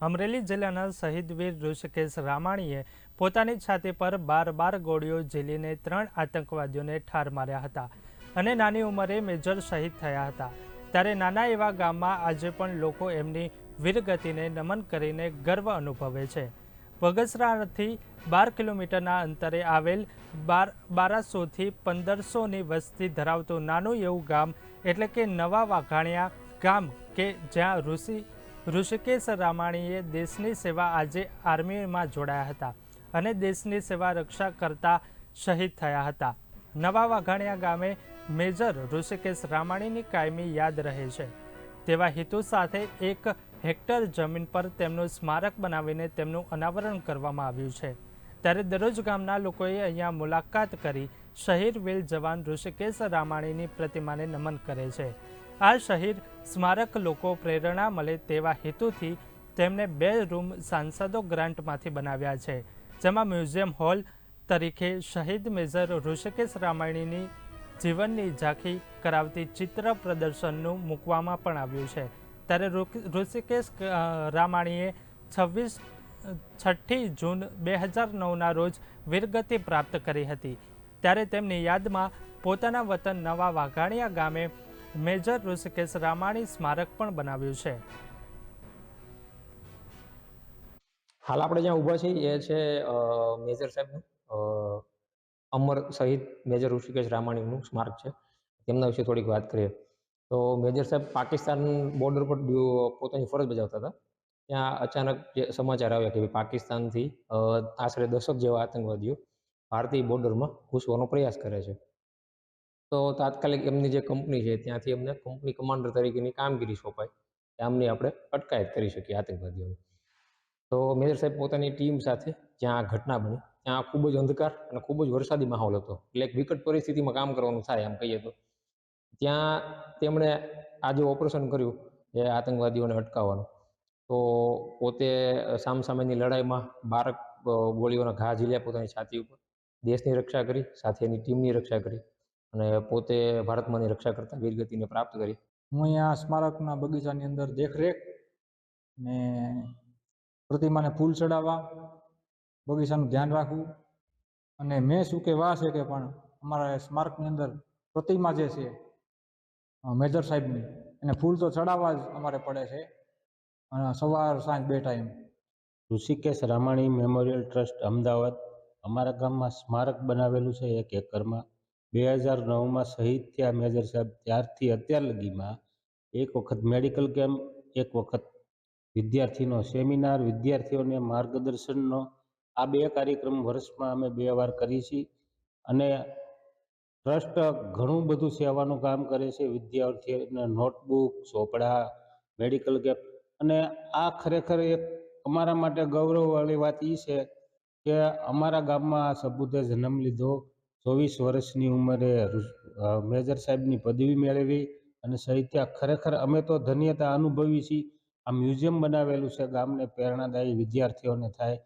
અમરેલી જિલ્લાના શહીદ વીર ઋષિકેશ રામાણીએ પોતાની છાતી પર બાર બાર ગોળીઓ ઝીલીને ત્રણ આતંકવાદીઓને ઠાર માર્યા હતા અને નાની ઉંમરે મેજર શહીદ થયા હતા. ત્યારે નાના એવા ગામમાં આજે પણ લોકો એમની વીરગતિને નમન કરીને ગર્વ અનુભવે છે. વગસરાથી બાર કિલોમીટરના અંતરે આવેલ બાર બારસોથી પંદરસોની વસ્તી ધરાવતું નાનું એવું ગામ એટલે કે નવા વાઘાણિયા ગામ કે જ્યાં ઋષિ ઋષિકેશ રામાણીએ દેશની સેવા આજે આર્મીમાં જોડાયા હતા અને દેશની સેવા રક્ષા કરતા શહીદ થયા હતા. નવા વાઘાણિયા ગામે મેજર ઋષિકેશ રામાણીની કાયમી યાદ રહે છે. તેવા હેતુ સાથે એક હેક્ટર જમીન પર તેમનું સ્મારક બનાવીને તેમનું અનાવરણ કરવામાં આવ્યું છે. ત્યારે દરરોજ ગામના લોકોએ અહીંયા મુલાકાત કરી શહીર વીર જવાન ઋષિકેશ રામાણીની પ્રતિમાને નમન કરે છે. આ શહીર સ્મારક લોકો પ્રેરણા મળે તેવા હેતુથી તેમને બે રૂમ સાંસદો ગ્રાન્ટમાંથી બનાવ્યા છે, જેમાં મ્યુઝિયમ હોલ તરીકે શહીદ મેજર ઋષિકેશ રામાણીની જીવનની ઝાંખી કરાવતી ચિત્ર પ્રદર્શનનું મૂકવામાં પણ આવ્યું છે. ત્યારે ઋષિકેશ રામાણીએ છવ્વીસ છઠ્ઠી જૂન બે હજાર નવના રોજ વીરગતિ પ્રાપ્ત કરી હતી. ત્યારે તેમની યાદમાં પોતાના વતન નવા વાઘાણિયા ગામે મેજર ઋષિકેશ રામાણી સ્મારક પણ બનાવ્યું છે. હાલ આપણે જ્યાં ઊભા છીએ એ છે મેજર સાહેબનું અમર શહીદ મેજર ઋષિકેશ રામાણીનું સ્મારક છે. તેમના વિશે થોડીક વાત કરીએ. તો મેજર સાહેબ પાકિસ્તાન બોર્ડર પર પોતાની ફરજ બજાવતા હતા. ત્યાં અચાનક જે સમાચાર આવ્યા કે પાકિસ્તાનથી આશરે દશક જેવા આતંકવાદીઓ ભારતીય બોર્ડરમાં ઘૂસવાનો પ્રયાસ કરે છે. તો તાત્કાલિક એમની જે કંપની છે, ત્યાંથી એમને કંપની કમાન્ડર તરીકેની કામગીરી સોંપાય આમની આપણે અટકાયત કરી શકીએ આતંકવાદીઓની. તો મેજર સાહેબ પોતાની ટીમ સાથે જ્યાં આ ઘટના બની, ત્યાં ખૂબ જ અંધકાર અને ખૂબ જ વરસાદી માહોલ હતો. એટલે એક વિકટ પરિસ્થિતિમાં કામ કરવાનું થાય એમ કહીએ તો. ત્યાં તેમણે આ જે ઓપરેશન કર્યું, એ આતંકવાદીઓને અટકાવવાનું. તો પોતે સામસામેની લડાઈમાં બારક ગોળીઓના ઘા ઝીલ્યા પોતાની છાતી ઉપર. દેશની રક્ષા કરી, સાથે એની ટીમની રક્ષા કરી અને પોતે ભારતમાંની રક્ષા કરતા વીરગતિને પ્રાપ્ત કરી. હું અહીંયા સ્મારકના બગીચાની અંદર દેખરેખ ને પ્રતિમાને ફૂલ ચડાવવા, બગીચાનું ધ્યાન રાખવું અને મેં શું કે છે કે પણ અમારા સ્મારકની અંદર પ્રતિમા જે છે મેજર સાહેબની, એને ફૂલ તો ચડાવવા જ અમારે પડે છે. અને સવાર સાંજ બે time Rishikesh Ramani memorial trust, Ahmedabad. અમારા ગામમાં સ્મારક બનાવેલું છે એક એકરમાં. બે હજાર નવમાં શહીદ થયા મેજર સાહેબ. ત્યારથી અત્યાર લગીમાં એક વખત મેડિકલ કેમ્પ, એક વખત વિદ્યાર્થીનો સેમિનાર, વિદ્યાર્થીઓને માર્ગદર્શનનો. આ બે કાર્યક્રમ વર્ષમાં અમે બે વાર કરીએ છીએ. અને ટ્રસ્ટ ઘણું બધું સેવાનું કામ કરે છે. વિદ્યાર્થીઓને નોટબુક ચોપડા, મેડિકલ કેમ્પ અને આ ખરેખર એક અમારા માટે ગૌરવવાળી વાત એ છે કે અમારા ગામમાં આ સબુદે જન્મ લીધો, ચોવીસ વર્ષની ઉંમરે મેજર સાહેબની પદવી મેળવી અને સાહિત્ય ખરેખર અમે તો ધન્યતા અનુભવી છીએ. આ મ્યુઝિયમ બનાવેલું છે ગામને પ્રેરણાદાયી વિદ્યાર્થીઓને થાય